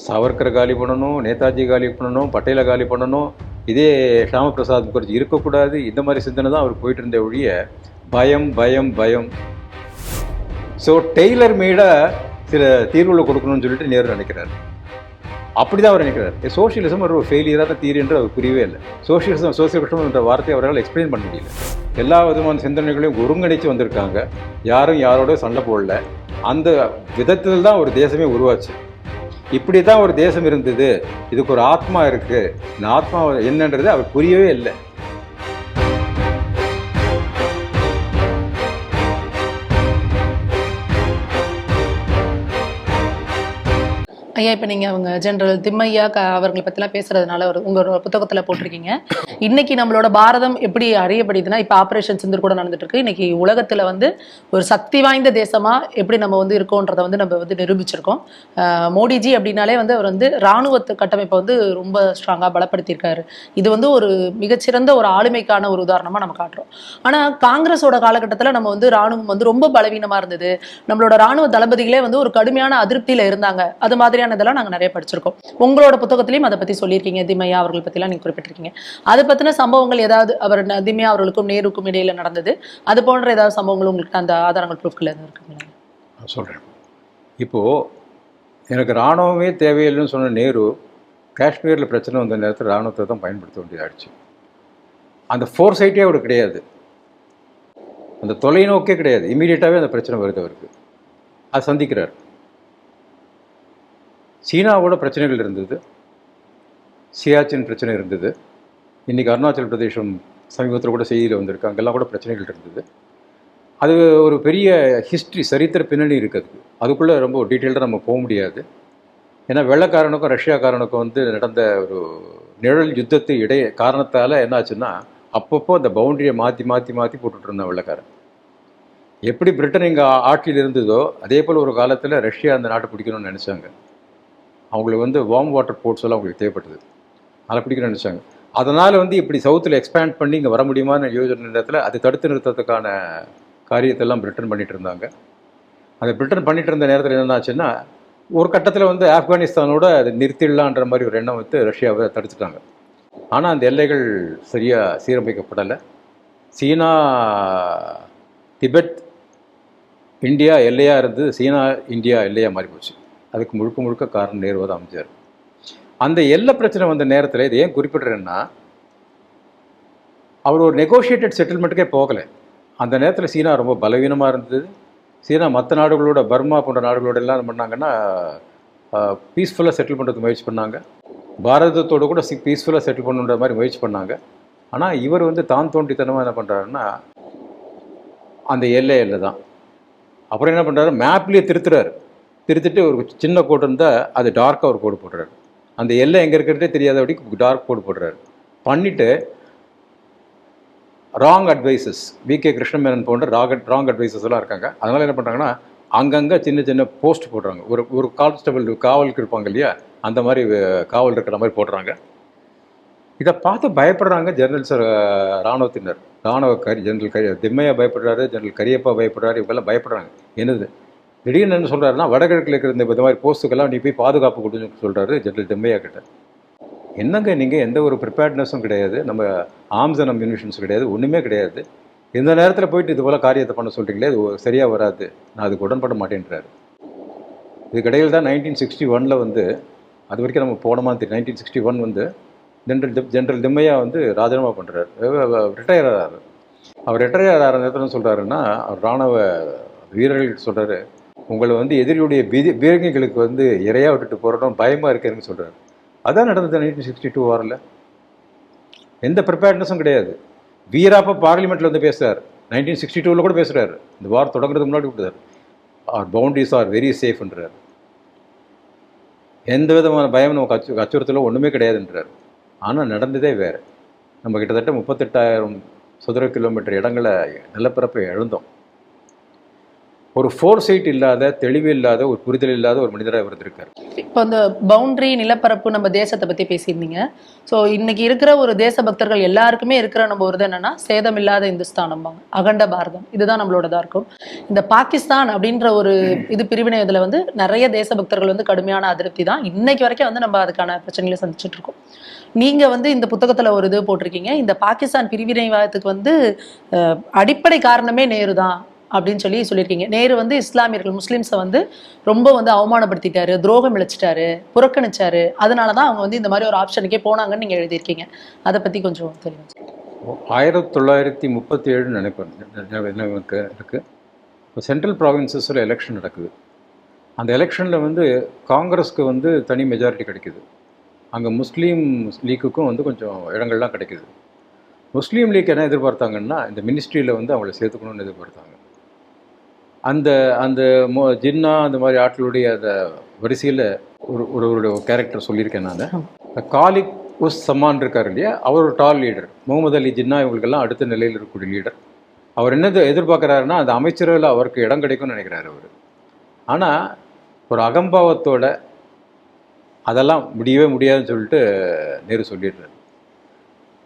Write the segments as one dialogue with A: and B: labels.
A: சாவர்கரை காலி பண்ணணும் நேதாஜி காலி பண்ணணும் பட்டேலை காலி பண்ணணும். இதே ஷாமபிரசாத் முகர்ஜி இருக்கக்கூடாது. இந்த மாதிரி சிந்தனை தான் அவர் போயிட்டு இருந்த ஒழிய பயம் பயம் பயம். ஸோ டெய்லர் மேடாக சில தீர்வுகளை கொடுக்கணும்னு சொல்லிட்டு நேரு நினைக்கிறார். அப்படி தான் அவர் நினைக்கிறார். சோஷியலிசம் ஒரு ஃபெயிலியரான தீர் என்று அவர் புரியவே இல்லை. சோஷியலிசம் சோசியலிசம் என்ற வார்த்தையை அவரால் எக்ஸ்பிளைன் பண்ண முடியல. எல்லா விதமான சிந்தனைகளையும் ஒருங்கிணைச்சு வந்திருக்காங்க. யாரும் யாரோட சண்டை போடல. அந்த விதத்தில் தான் ஒரு தேசமே உருவாச்சு. இப்படி தான் ஒரு தேசம் இருந்தது. இதுக்கு ஒரு ஆத்மா இருக்குது இந்த ஆத்மா என்னன்றது அவர் புரியவே இல்லை.
B: ஐயா இப்போ நீங்கள் அவங்க ஜென்ரல் திம்மையா க அவர்களை பற்றிலாம் பேசுறதுனால ஒரு உங்களோட புத்தகத்தில் போட்டிருக்கீங்க. இன்னைக்கு நம்மளோட பாரதம் எப்படி அறியப்படுதுன்னா இப்போ ஆப்ரேஷன் சிந்தூர் கூட நடந்துட்டுருக்கு இன்னைக்கு உலகத்தில் வந்து ஒரு சக்தி வாய்ந்த தேசமா எப்படி நம்ம வந்து இருக்கோன்றதை வந்து நம்ம வந்து நிரூபிச்சிருக்கோம். மோடிஜி அப்படின்னாலே வந்து அவர் வந்து ராணுவத்து கட்டமைப்பை வந்து ரொம்ப ஸ்ட்ராங்காக பலப்படுத்தியிருக்காரு. இது வந்து ஒரு மிகச்சிறந்த ஒரு ஆளுமைக்கான ஒரு உதாரணமாக நம்ம காட்டுறோம். ஆனால் காங்கிரஸோட காலகட்டத்தில் நம்ம வந்து ராணுவம் வந்து ரொம்ப பலவீனமாக இருந்தது. நம்மளோட ராணுவ தளபதிகளே வந்து ஒரு கடுமையான அதிருப்தியில் இருந்தாங்க. அது மாதிரி மாதிரியானதெல்லாம் நாங்கள் நிறைய படிச்சிருக்கோம். உங்களோட புத்தகத்திலையும் அதை பற்றி சொல்லியிருக்கீங்க. திமையா அவர்கள் பற்றிலாம் நீங்கள் குறிப்பிட்டிருக்கீங்க. அதை பற்றின சம்பவங்கள் ஏதாவது அவர் திமையா அவர்களுக்கும் நேருக்கும் இடையில நடந்தது. அது போன்ற ஏதாவது சம்பவங்கள் உங்களுக்கு அந்த ஆதாரங்கள் ப்ரூஃப்கள் எதுவும் இருக்குங்களா?
A: சொல்கிறேன் இப்போது எனக்கு இராணுவமே தேவையில்லைன்னு சொன்ன நேரு காஷ்மீரில் பிரச்சனை வந்த நேரத்தில் இராணுவத்தை தான் பயன்படுத்த வேண்டியதாகிடுச்சு அந்த ஃபோர் சைட்டே அவருக்கு கிடையாது. அந்த தொலைநோக்கே கிடையாது. இமீடியட்டாகவே அந்த பிரச்சனை வருது அவருக்கு. அது சந்திக்கிறார். சீனாவோட பிரச்சனைகள் இருந்தது. சியாச்சின் பிரச்சனை இருந்தது. இன்றைக்கி அருணாச்சல் பிரதேசம் சமீபத்தில் கூட செய்தியில் வந்திருக்கு. அங்கெல்லாம் கூட பிரச்சனைகள் இருந்தது. அது ஒரு பெரிய ஹிஸ்ட்ரி சரித்திர பின்னணி இருக்குது அதுக்குள்ளே ரொம்ப டீட்டெயில்டாக நம்ம போக முடியாது. ஏன்னா வெள்ளைக்காரனுக்கும் ரஷ்யாக்காரனுக்கும் வந்து நடந்த ஒரு நிழல் யுத்தத்து இடையே காரணத்தால் என்னாச்சுன்னா அப்பப்போ அந்த பவுண்டரியை மாற்றி மாற்றி மாற்றி போட்டுட்டு இருந்தான் வெள்ளைக்காரன். எப்படி பிரிட்டன் இங்கே ஆட்சியில் இருந்ததோ அதே போல் ஒரு காலத்தில் ரஷ்யா அந்த நாட்டை பிடிக்கணும்னு நினச்சாங்க. அவங்களுக்கு வந்து வார்ம் வாட்டர் போர்ட்ஸ் எல்லாம் அவங்களுக்கு தேவைப்பட்டது. அதை பிடிக்கணும்னு நினச்சாங்க. அதனால் வந்து இப்படி சவுத்தில் எக்ஸ்பேண்ட் பண்ணி இங்கே வர முடியுமான்னு யோஜனை நேரத்தில் அது தடுத்து நிறுத்தத்துக்கான காரியத்தெல்லாம் பிரிட்டன் பண்ணிகிட்டு இருந்தாங்க. அந்த பிரிட்டன் பண்ணிட்டு இருந்த நேரத்தில் என்னாச்சுன்னா ஒரு கட்டத்தில் வந்து ஆப்கானிஸ்தானோட அது நிறுத்திடலான்ற மாதிரி ஒரு எண்ணம் வந்து ரஷ்யாவை தடுத்துட்டாங்க. ஆனால் அந்த எல்லைகள் சரியாக சீரமைக்கப்படலை. சீனா திபெத் இந்தியா எல்லையாக இருந்து சீனா இந்தியா எல்லையாக மாறி போச்சு அதுக்கு முழுக்க முழுக்க காரணம் நேரு அமைச்சார். அந்த எல்லை பிரச்சனை வந்த நேரத்தில் இதை ஏன் குறிப்பிடுறேன்னா அவர் ஒரு நெகோஷியேட்டட் செட்டில்மெண்ட்டுக்கே போகலை. அந்த நேரத்தில் சீனா ரொம்ப பலவீனமாக இருந்தது. சீனா மற்ற நாடுகளோட பர்மா போன்ற நாடுகளோட எல்லாம் என்ன பண்ணாங்கன்னா பீஸ்ஃபுல்லாக செட்டில் பண்ணுறதுக்கு முயற்சி பண்ணாங்க. பாரதத்தோடு கூட சி பீஸ்ஃபுல்லாக செட்டில் பண்ணுன்ற மாதிரி முயற்சி பண்ணாங்க. ஆனால் இவர் வந்து தான் தோண்டித்தனமாக என்ன பண்ணுறாருன்னா அந்த எல்லையில் தான் அப்புறம் என்ன பண்ணுறாரு மேப்லேயே திருத்துறாரு. திருத்திட்டு ஒரு சின்ன கோடு இருந்தால் அது டார்க்காக ஒரு கோடு போடுறாரு அந்த எல்லை எங்கே இருக்கிறதே தெரியாதபடி டார்க் கோடு போடுறாரு பண்ணிவிட்டு wrong advices V K Krishna Menon போன்ற ராங் ராங் அட்வைசஸ்லாம் இருக்காங்க. அதனால் என்ன பண்ணுறாங்கன்னா அங்கங்கே சின்ன சின்ன போஸ்ட் போடுறாங்க. ஒரு ஒரு கான்ஸ்டபிள் காவலுக்கு இருப்பாங்க இல்லையா? அந்த மாதிரி காவல் இருக்கிற மாதிரி போடுறாங்க. இதை பார்த்து பயப்படுறாங்க ஜெனரல் சார் ராணுவத்தினர். ராணுவ கரி ஜெனரல் கரி திம்மையா பயப்படுறாரு ஜெனரல் கரியப்பா பயப்படுறாரு இவங்கெல்லாம் பயப்படுறாங்க. என்னது? திடீர்னு என்ன சொல்கிறாருன்னா வடகிழக்கில் இருக்கிற இந்த மாதிரி போஸ்ட்டுக்கெல்லாம் நீ போய் பாதுகாப்பு கொடுன்னு சொல்கிறாரு ஜெனரல் திம்மையா கிட்ட. என்னங்க நீங்கள் எந்த ஒரு ப்ரிப்பேர்ட்னஸும் கிடையாது நம்ம ஆர்ம்ஸ் அண்ட் அம்யூனிஷன்ஸ் கிடையாது ஒன்றுமே கிடையாது. இந்த நேரத்தில் போயிட்டு இது போல் காரியத்தை பண்ண சொல்கிறீங்களே இது சரியாக வராது நான் அதுக்கு உடன்பட மாட்டேன்றாரு. இதுக்கிடையில் தான் நைன்டீன் சிக்ஸ்டி ஒனில் வந்து அது வரைக்கும் நம்ம போனமா தெரியும் நைன்டீன் சிக்ஸ்டி ஒன் வந்து ஜென்ரல் ஜென்ரல் திம்மையா வந்து ராஜினாமா பண்ணுறாரு ரிட்டையர் ஆகிறாரு அவர் ரிட்டையர் ஆகிற நேரத்தில் சொல்கிறாருன்னா அவர் ராணுவ வீரர்கள் சொல்கிறாரு உங்களை வந்து எதிரியுடைய பீதி பீரங்கிகளுக்கு வந்து இரையா விட்டுட்டு போகிறோம் பயமாக இருக்குதுன்னு சொல்கிறாரு அதான் நடந்தது நைன்டீன் சிக்ஸ்டி டூ வாரில் எந்த ப்ரிப்பேர்ட்னஸும் கிடையாது. வீராப்பா பார்லிமெண்ட்டில் வந்து பேசுகிறார் நைன்டீன் சிக்ஸ்டி டூவில் கூட பேசுகிறார் இந்த வார் தொடங்குறதுக்கு முன்னாடி கொடுத்தார் ஆர் பவுண்டரிஸ் ஆர் வெரி சேஃப்ன்றார் எந்த விதமான பயம் நமக்கு அச்சு அச்சுறுத்தலும் ஒன்றுமே கிடையாதுன்றார். ஆனால் நடந்ததே வேறு. நம்ம கிட்டத்தட்ட முப்பத்தெட்டாயிரம் சதுர கிலோமீட்டர் இடங்களை நிலப்பரப்பை இழந்தோம். ஒரு ஃபோர் சைட் இல்லாத தெளிவு இல்லாத ஒரு புரிதல் இல்லாத ஒரு மனிதராக இருந்திருக்கார். இருக்கார்
B: இப்போ அந்த பவுண்டரி நிலப்பரப்பு நம்ம தேசத்தை பற்றி பேசியிருந்தீங்க. ஸோ இன்னைக்கு இருக்கிற ஒரு தேச பக்தர்கள் எல்லாருக்குமே இருக்கிற நம்ம ஒரு இது என்னன்னா சேதமில்லாத இந்துஸ்தானம் அகண்ட பாரதம். இதுதான் நம்மளோடதாக இருக்கும். இந்த பாகிஸ்தான் அப்படின்ற ஒரு இது பிரிவினை இதில் வந்து நிறைய தேச பக்தர்கள் வந்து கடுமையான அதிருப்தி தான். இன்னைக்கு வரைக்கும் வந்து நம்ம அதுக்கான பிரச்சனைகளை சந்திச்சுட்டு இருக்கோம். நீங்க வந்து இந்த புத்தகத்துல ஒரு இது போட்டிருக்கீங்க. இந்த பாகிஸ்தான் பிரிவினைவாதத்துக்கு வந்து அடிப்படை காரணமே நேரு தான் அப்படின்னு சொல்லி சொல்லியிருக்கீங்க. நேரு வந்து இஸ்லாமியர்கள் முஸ்லீம்ஸை வந்து ரொம்ப வந்து அவமானப்படுத்திட்டாரு துரோகம் இழைச்சிட்டாரு புறக்கணிச்சாரு. அதனால தான் அவங்க வந்து இந்த மாதிரி ஒரு ஆப்ஷனுக்கே போனாங்கன்னு நீங்கள் எழுதியிருக்கீங்க. அதை பற்றி கொஞ்சம் தெரியும்?
A: ஆயிரத்தி தொள்ளாயிரத்தி முப்பத்தி ஏழுன்னு நினைப்பேன். எனக்கு இப்போ சென்ட்ரல் ப்ராவின்சஸில் எலெக்ஷன் நடக்குது. அந்த எலெக்ஷனில் வந்து காங்கிரஸ்க்கு வந்து தனி மெஜாரிட்டி கிடைக்குது. அங்கே முஸ்லீம் லீக்குக்கும் வந்து கொஞ்சம் இடங்கள்லாம் கிடைக்குது. முஸ்லீம் லீக் என்ன எதிர்பார்த்தாங்கன்னா இந்த மினிஸ்ட்ரியில் வந்து அவங்கள சேர்த்துக்கணும்னு எதிர்பார்த்தாங்க. அந்த அந்த மோ ஜின்னா அந்த மாதிரி ஆட்களுடைய அந்த வரிசையில் ஒரு ஒரு ஒரு கேரக்டர் சொல்லியிருக்கேன் நான். காலிக் உஸ் சமான் இருக்கார் இல்லையா? அவர் ஒரு டால் லீடர் முகமது அலி ஜின்னா இவங்களுக்கெல்லாம் அடுத்த நிலையில் இருக்கக்கூடிய லீடர் அவர் என்ன எதிர்பார்க்குறாருன்னா அந்த அமைச்சரவையில் அவருக்கு இடம் கிடைக்கும்னு நினைக்கிறாரு அவர். ஆனால் ஒரு அகம்பாவத்தோட அதெல்லாம் முடியவே முடியாதுன்னு சொல்லிட்டு நேரு சொல்லிடுறாரு.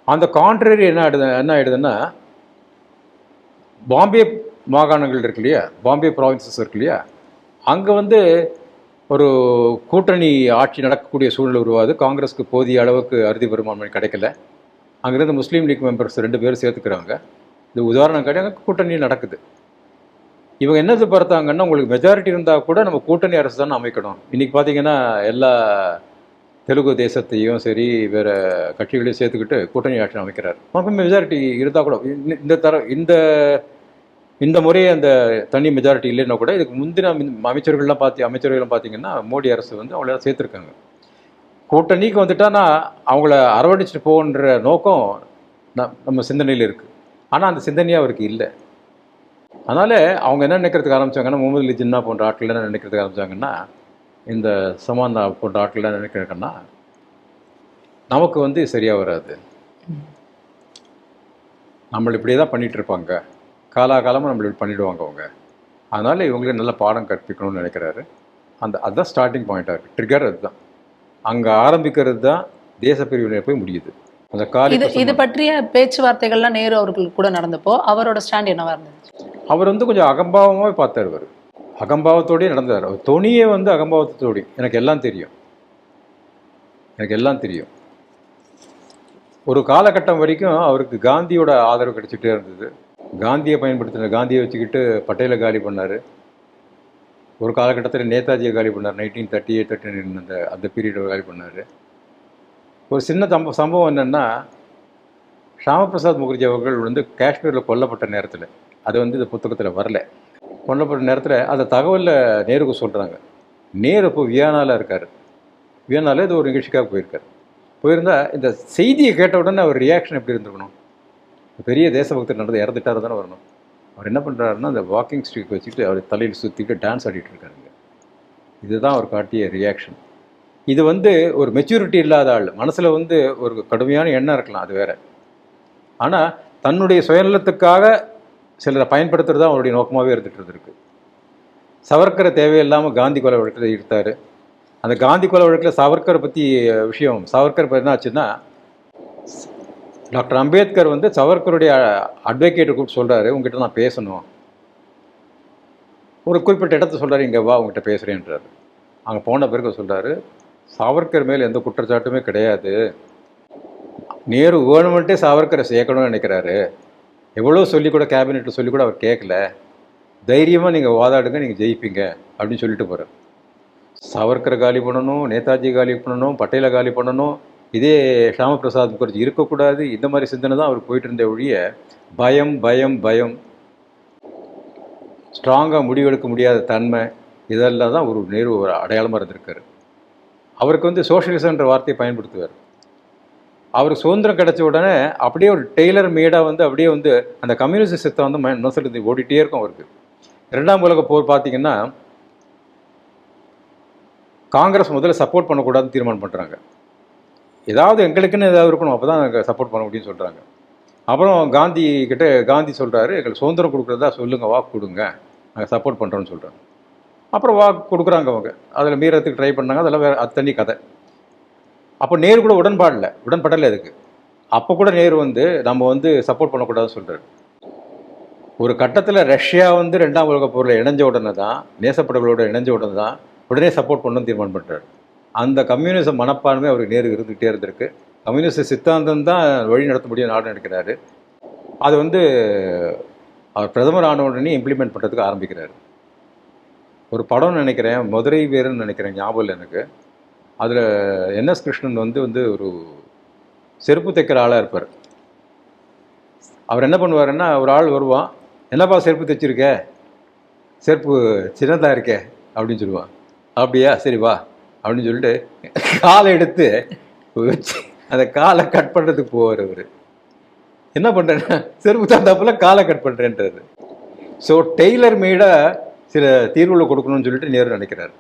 A: அந்த கான்ட்ரரி என்ன ஆயிடுது என்ன ஆயிடுதுன்னா பாம்பே மாகாணங்கள் இருக்கு இல்லையா பாம்பே ப்ராவின்சஸ் இருக்கு இல்லையா அங்கே வந்து ஒரு கூட்டணி ஆட்சி நடக்கக்கூடிய சூழ்நிலை உருவாது காங்கிரஸ்க்கு போதிய அளவுக்கு அறுதி பெரும்பான்மை கிடைக்கல. அங்கேருந்து முஸ்லீம் லீக் மெம்பர்ஸ் ரெண்டு பேரும் சேர்த்துக்கிறாங்க. இது உதாரணம் கிடையாது கூட்டணி நடக்குது. இவங்க என்ன எதிர்பார்த்தாங்கன்னா உங்களுக்கு மெஜாரிட்டி இருந்தால் கூட நம்ம கூட்டணி அரசு தானே அமைக்கணும். இன்றைக்கி பார்த்தீங்கன்னா எல்லா தெலுங்கு தேசத்தையும் சரி வேறு கட்சிகளையும் சேர்த்துக்கிட்டு கூட்டணி ஆட்சி அமைக்கிறார். அப்போ மெஜாரிட்டி இருந்தால் கூட இந்த- இந்த தர இந்த இந்த முறை அந்த தனி மெஜாரிட்டி இல்லைன்னா கூட இதுக்கு முந்தின அமி- அமைச்சர்கள்லாம் பார்த்து அமைச்சர்கள்லாம் பார்த்தீங்கன்னா மோடி அரசு வந்து அவங்கள சேர்த்துருக்காங்க. கூட்டணிக்கு வந்துட்டானா அவங்கள அரவணைச்சிட்டு போகன்ற நோக்கம் நம்ம சிந்தனையில் இருக்குது ஆனால் அந்த சிந்தனையே அவருக்கு இல்லை. அதனால் அவங்க என்ன நினைக்கிறதுக்கு ஆரம்பிச்சாங்கன்னா முகமது அலி ஜின்னா போன்ற ஆட்கள் என்ன நினைக்கிறதுக்கு ஆரம்பிச்சாங்கன்னா இந்த சமாந்தா போன்ற ஆட்கள் என்ன நினைக்கிறாங்கன்னா நமக்கு வந்து சரியாக வராது. நம்மளை இப்படியே தான் பண்ணிட்டு இருப்பாங்க. காலாகாலமாக நம்மள இப்படி பண்ணிடுவாங்க அவங்க. அதனால் இவங்களுக்கு நல்ல பாடம் கற்பிக்கணும்னு நினைக்கிறாரு. அந்த அதுதான் ஸ்டார்டிங் பாயிண்டாக இருக்குது ட்ரிகர் அதுதான். அங்கே ஆரம்பிக்கிறது தான் தேச பிரிவினை போய் முடியுது. அந்த காலி
B: இது இது பற்றிய பேச்சுவார்த்தைகள்லாம் நேரு அவர்கள் கூட நடந்தப்போ அவரோட ஸ்டாண்ட் என்னவா இருந்தது?
A: அவர் வந்து கொஞ்சம் அகம்பாவமாகவே பார்த்தார் அவர். அகம்பாவத்தோடயே நடந்தார். அவர் தொனியே வந்து அகம்பாவத்தோடி. எனக்கு எல்லாம் தெரியும். எனக்கு எல்லாம் தெரியும். ஒரு காலகட்டம் வரைக்கும் அவருக்கு காந்தியோட ஆதரவு கிடைச்சிட்டே இருந்தது. காந்தியை பயன்படுத்தினார் காந்தியை வச்சுக்கிட்டு பட்டேலை காலி பண்ணார். ஒரு காலகட்டத்தில் நேதாஜியை காலி பண்ணார். நைன்டீன் தேர்ட்டி எயிட் தேர்ட்டி அந்த அந்த பீரியடை காலி பண்ணார். ஒரு சின்ன சம்ப சம்பவம் என்னென்னா ஷாமபிரசாத் முகர்ஜி அவர்கள் வந்து காஷ்மீரில் கொல்லப்பட்ட நேரத்தில் அது வந்து இந்த புத்தகத்தில் வரல. கொல்லப்பட்ட நேரத்தில் அந்த தகவலில் நேருக்கு சொல்கிறாங்க நேரு இப்போ வியானாவில் இருக்கார். வியானாவில் இது ஒரு நிகழ்ச்சிக்காக போயிருக்கார். போயிருந்தால் இந்த செய்தியை கேட்ட உடனே அவர் ரியாக்ஷன் எப்படி இருந்திருக்கணும்? பெரிய தேசபக்தர் நடந்து இறந்துட்டாரு தானே வரணும். அவர் என்ன பண்ணுறாருன்னா அந்த வாக்கிங் ஸ்டிக் வச்சுட்டு அவர் தலையில் சுற்றிட்டு டான்ஸ் ஆடிட்டு இருக்காருங்க இதுதான் அவர் காட்டிய ரியாக்ஷன் இது வந்து ஒரு மெச்சூரிட்டி இல்லாத ஆள். மனசில் வந்து ஒரு கடுமையான எண்ணம் இருக்கலாம் அது வேற. ஆனால் தன்னுடைய சுயநலத்துக்காக சிலரை பயன்படுத்துறது தான் அவருடைய நோக்கமாகவே இருந்துட்டு இருந்திருக்கு. சவர்க்கரை தேவையில்லாமல் காந்தி கொலை வழக்கில் இருக்கார் அந்த காந்தி கொலை வழக்கில் சவர்க்கரை பற்றி விஷயம் சவர்க்கர் என்ன ஆச்சுன்னா டாக்டர் அம்பேத்கர் வந்து சவர்க்கருடைய அட்வொகேட்டை கூப்பிட்டு சொல்கிறாரு உங்ககிட்ட நான் பேசணும். ஒரு குறிப்பிட்ட இடத்த சொல்கிறாரு இங்கே வா உங்ககிட்ட பேசுகிறேன்றாரு அங்கே போன பிறகு சொல்கிறாரு சாவர்கர் மேல் எந்த குற்றச்சாட்டுமே கிடையாது. நேரு வேணுமென்ட்டே சாவர்கரை சேர்க்கணும்னு நினைக்கிறாரு. எவ்வளோ சொல்லி கூட கேபினெட்டில் சொல்லி கூட அவர் கேட்கல. தைரியமாக நீங்கள் வாதாடுங்க நீங்கள் ஜெயிப்பீங்க அப்படின்னு சொல்லிட்டு போகிறார் சாவர்கரை காலி பண்ணணும் நேதாஜி காலி பண்ணணும் பட்டேலை காலி பண்ணணும் இதே ஷாமபிரசாத் முகர்ஜி இருக்கக்கூடாது. இந்த மாதிரி சிந்தனை தான் அவர் போயிட்டு இருந்த ஒழிய பயம் பயம் பயம் ஸ்ட்ராங்காக முடிவெடுக்க முடியாத தன்மை இதெல்லாம் தான் ஒரு நேரு ஒரு அடையாளமாக இருந்திருக்காரு. அவருக்கு வந்து சோஷியலிசம்ன்ற வார்த்தையை பயன்படுத்துவார். அவருக்கு சுதந்திரம் கிடைச்ச உடனே அப்படியே ஒரு டெய்லர் மேடாக வந்து அப்படியே வந்து அந்த கம்யூனிஸ்ட் சித்தம் வந்து மனசில் ஓடிட்டே இருக்கும் அவருக்கு. ரெண்டாம் உலக போர் பார்த்திங்கன்னா காங்கிரஸ் முதல்ல சப்போர்ட் பண்ணக்கூடாதுன்னு தீர்மானம் பண்ணுறாங்க ஏதாவது எங்களுக்குன்னு ஏதாவது இருக்கணும் அப்போ தான் நாங்கள் சப்போர்ட் பண்ண முடியும்னு சொல்கிறாங்க அப்புறம் காந்தி கிட்ட காந்தி சொல்கிறாரு எங்களுக்கு சுதந்திரம் கொடுக்குறதா சொல்லுங்கள் வாக்கு கொடுங்க. நாங்கள் சப்போர்ட் பண்ணுறோன்னு சொல்கிறாங்க அப்புறம் வாக்கு கொடுக்குறாங்க அவங்க. அதில் மீறத்துக்கு ட்ரை பண்ணாங்க அதெல்லாம் வேறு அத்தனி கதை. அப்போ நேரு கூட உடன்பாடில்லை உடன்படலை அதுக்கு அப்போ கூட நேரு வந்து நம்ம வந்து சப்போர்ட் பண்ணக்கூடாதுன்னு சொல்கிறாரு ஒரு கட்டத்தில் ரஷ்யா வந்து ரெண்டாம் உலகப் போரில் இணைஞ்ச உடனே தான் நேசப்படைகளோட இணைஞ்ச உடனே தான் உடனே சப்போர்ட் பண்ணணும்னு தீர்மானம் பண்ணுறாரு அந்த கம்யூனிச மனப்பான்மை அவருக்கு நேரு இருந்துகிட்டே இருந்திருக்கு. கம்யூனிஸ்ட் சித்தாந்தம் தான் வழி நடத்த முடியும் நாடு நினைக்கிறாரு. அது வந்து அவர் பிரதமர் ஆன உடனே இம்ப்ளிமெண்ட் பண்ணுறதுக்கு ஆரம்பிக்கிறார். ஒரு படம் நினைக்கிறேன் மதுரை வீரன் நினைக்கிறேன் ஞாபகம் இல்லை எனக்கு. அதில் என்எஸ் கிருஷ்ணன் வந்து வந்து ஒரு செருப்பு தைக்கிற ஆளாக இருப்பார். அவர் என்ன பண்ணுவாருன்னா ஒரு ஆள் வருவான் என்னப்பா செருப்பு தைச்சிருக்க? செருப்பு சின்னதாக இருக்கே அப்படின்னு சொல்லுவான். அப்படியா? சரி வா. அப்படின்னு சொல்லிட்டு காலை எடுத்து வச்சு அந்த காலை கட் பண்ணுறதுக்கு போவார் அவர். என்ன பண்ணுறேன்னா செருப்பு தந்தாப்புல காலை கட் பண்ணுறேன்றது ஸோ டெய்லர் மேடாக சில தீர்வுகளை கொடுக்கணும்னு சொல்லிட்டு நேரு நினைக்கிறார்.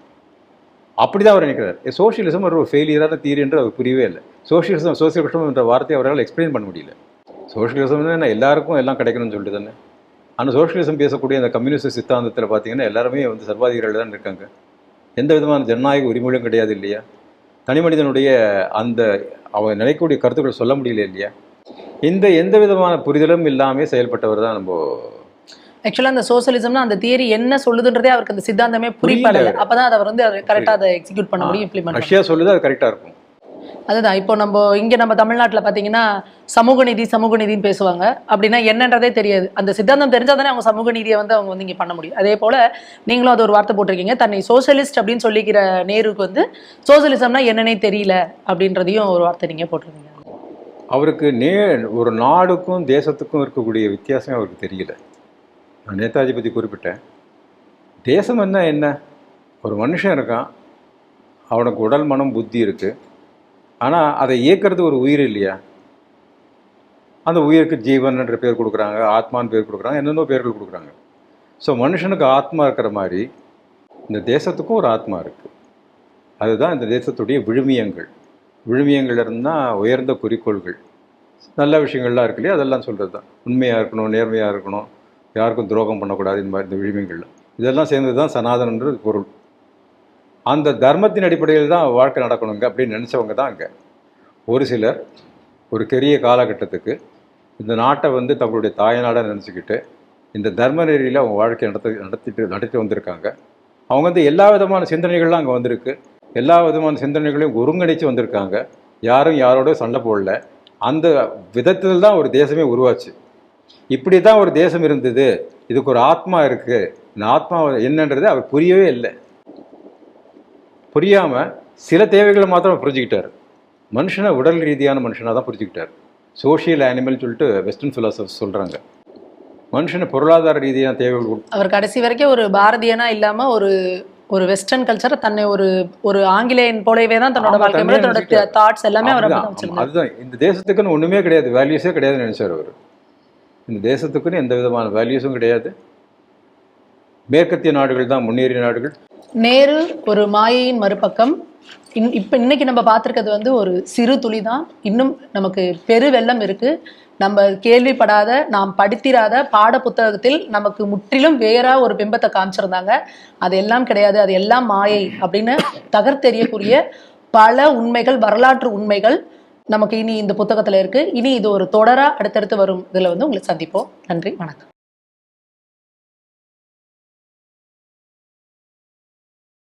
A: அப்படி தான் அவர் நினைக்கிறார். சோஷியலிசம் ஒரு ஃபெயிலியரான தீர் என்று அவர் புரியவே இல்லை. சோஷியலிசம் சோசியலிசம் என்ற வார்த்தையை அவரால் எக்ஸ்பிளைன் பண்ண முடியல. சோஷியலிசம் என்ன? எல்லாருக்கும் எல்லாம் கிடைக்கணும்னு சொல்லிட்டு தானே. ஆனால் சோஷியலிசம் பேசக்கூடிய அந்த கம்யூனிஸ்ட் சித்தாந்தத்தில் பார்த்தீங்கன்னா எல்லாருமே வந்து சர்வாதிகாரிகள் தான் இருக்காங்க. எந்த விதமான ஜனநாயக உரிமைகளும் கிடையாது இல்லையா? தனி மனிதனுடைய அந்த அவன் நினைக்கக்கூடிய கருத்துக்களை சொல்ல முடியல இல்லையா? இந்த எந்த விதமான புரிதலும் இல்லாமல் செயல்பட்டவர் தான் நம்ம
B: ஆக்சுவலா அந்த சோசியலிசம்னா அந்த தியரி என்ன சொல்லுதுன்றதே அவருக்கு அந்த சித்தாந்தமே
A: புரியல.
B: அப்பதான் அதை வந்து கரெக்டா அதை எக்ஸிக்யூட் பண்ண முடியும்
A: ரஷ்யா சொல்லுது அது கரெக்டாக இருக்கும்.
B: அதுதான். இப்போ நம்ம இங்கே நம்ம தமிழ்நாட்டில் பார்த்தீங்கன்னா சமூக நீதி சமூக நீதினு பேசுவாங்க. அப்படின்னா என்னன்றதே தெரியாது. அந்த சித்தாந்தம் தெரிஞ்சால் தானே அவங்க சமூக நீதியை வந்து அவங்க வந்து இங்கே பண்ண முடியும். அதே போல் நீங்களும் அது ஒரு வார்த்தை போட்டிருக்கீங்க. தன்னை சோசியலிஸ்ட் அப்படின்னு சொல்லிக்கிற நேருக்கு வந்து சோசியலிசம்னா என்னன்னே தெரியல அப்படின்றதையும் ஒரு வார்த்தை நீங்கள் போட்டிருக்கீங்க.
A: அவருக்கு நே ஒரு நாடுக்கும் தேசத்துக்கும் இருக்கக்கூடிய வித்தியாசம் அவருக்கு தெரியல. நான் நேதாஜி பற்றி குறிப்பிட்டேன். தேசம் என்ன என்ன? ஒரு மனுஷன் இருக்கான். அவனுக்கு உடல் மனம் புத்தி இருக்குது ஆனால் அதை இயக்கிறது ஒரு உயிர் இல்லையா? அந்த உயிருக்கு ஜீவன் என்ற பேர் கொடுக்குறாங்க ஆத்மான்னு பேர் கொடுக்குறாங்க என்னென்னோ பேர்கள் கொடுக்குறாங்க. ஸோ மனுஷனுக்கு ஆத்மா இருக்கிற மாதிரி இந்த தேசத்துக்கும் ஒரு ஆத்மா இருக்குது அதுதான் இந்த தேசத்துடைய விழுமியங்கள். விழுமியங்கள் இருந்தால் உயர்ந்த குறிக்கோள்கள். நல்ல விஷயங்கள்லாம் இருக்கு இல்லையா? அதெல்லாம் சொல்கிறது தான் உண்மையாக இருக்கணும் நேர்மையாக இருக்கணும். யாருக்கும் துரோகம் பண்ணக்கூடாது இந்த மாதிரி இந்த விழுமியங்கள்லாம் இதெல்லாம் சேர்ந்தது தான் சனாதனன்றது பொருள். அந்த தர்மத்தின் அடிப்படையில் தான் வாழ்க்கை நடக்கணுங்க அப்படின்னு நினச்சவங்க தான் அங்கே. ஒரு சிலர் ஒரு பெரிய காலகட்டத்துக்கு இந்த நாட்டை வந்து தங்களுடைய தாய்நாடாக நினச்சிக்கிட்டு இந்த தர்ம நெறியில் அவங்க வாழ்க்கை நடத்த நடத்திட்டு நடத்தி வந்திருக்காங்க. அவங்க வந்து எல்லா விதமான சிந்தனைகள்லாம் அங்கே வந்திருக்கு. எல்லா விதமான சிந்தனைகளையும் ஒருங்கிணைச்சு வந்திருக்காங்க. யாரும் யாரோட சண்டை போடல. அந்த விதத்தில் தான் ஒரு தேசமே உருவாச்சு. இப்படி தான் ஒரு தேசம் இருந்தது. இதுக்கு ஒரு ஆத்மா இருக்குது இந்த ஆத்மா என்னன்றது அவர் புரியவே இல்லை. புரியாமல் சில தேவைகளை மாத்திரம் புரிஞ்சுக்கிட்டார். மனுஷனை உடல் ரீதியான மனுஷனாக தான் புரிஞ்சுக்கிட்டார். சோஷியல் அனிமல் சொல்லிட்டு வெஸ்டர்ன் ஃபிலாசபர்ஸ் சொல்கிறாங்க மனுஷனை பொருளாதார ரீதியான தேவைகள்
B: அவர் கடைசி வரைக்கும் ஒரு பாரதியனா இல்லாம ஒரு ஒரு வெஸ்டர்ன் கல்ச்சர் தன்னை ஒரு ஒரு ஆங்கிலேயன் போலவே தான் தன்னோட வாழ்க்கை தன்னோட. தாட்ஸ் எல்லாமே அவர்
A: அதுதான், இந்த தேசத்துக்குன்னு ஒன்றுமே கிடையாது. வேல்யூஸே கிடையாதுன்னு நினைச்சார் அவர். இந்த தேசத்துக்குன்னு எந்த விதமான வேல்யூஸும் கிடையாது. மேற்கத்திய நாடுகள் தான் முன்னேறிய நாடுகள்.
B: நேரு ஒரு மாயையின் மறுபக்கம். இன் இப்போ இன்னைக்கு நம்ம பார்த்துருக்கிறது வந்து ஒரு சிறு துளி தான் இன்னும் நமக்கு பெரு வெள்ளம் இருக்கு. நம்ம கேள்விப்படாத நாம் படித்திராத பாட புத்தகத்தில் நமக்கு முற்றிலும் வேறா ஒரு பிம்பத்தை காமிச்சிருந்தாங்க. அது எல்லாம் கிடையாது. அது எல்லாம் மாயை அப்படின்னு தகர்த்தெறியக்கூடிய பல உண்மைகள் வரலாற்று உண்மைகள் நமக்கு இனி இந்த புத்தகத்தில் இருக்கு. இனி இது ஒரு தொடரா அடுத்தடுத்து வரும். இதில் வந்து உங்களை சந்திப்போம். நன்றி. வணக்கம்.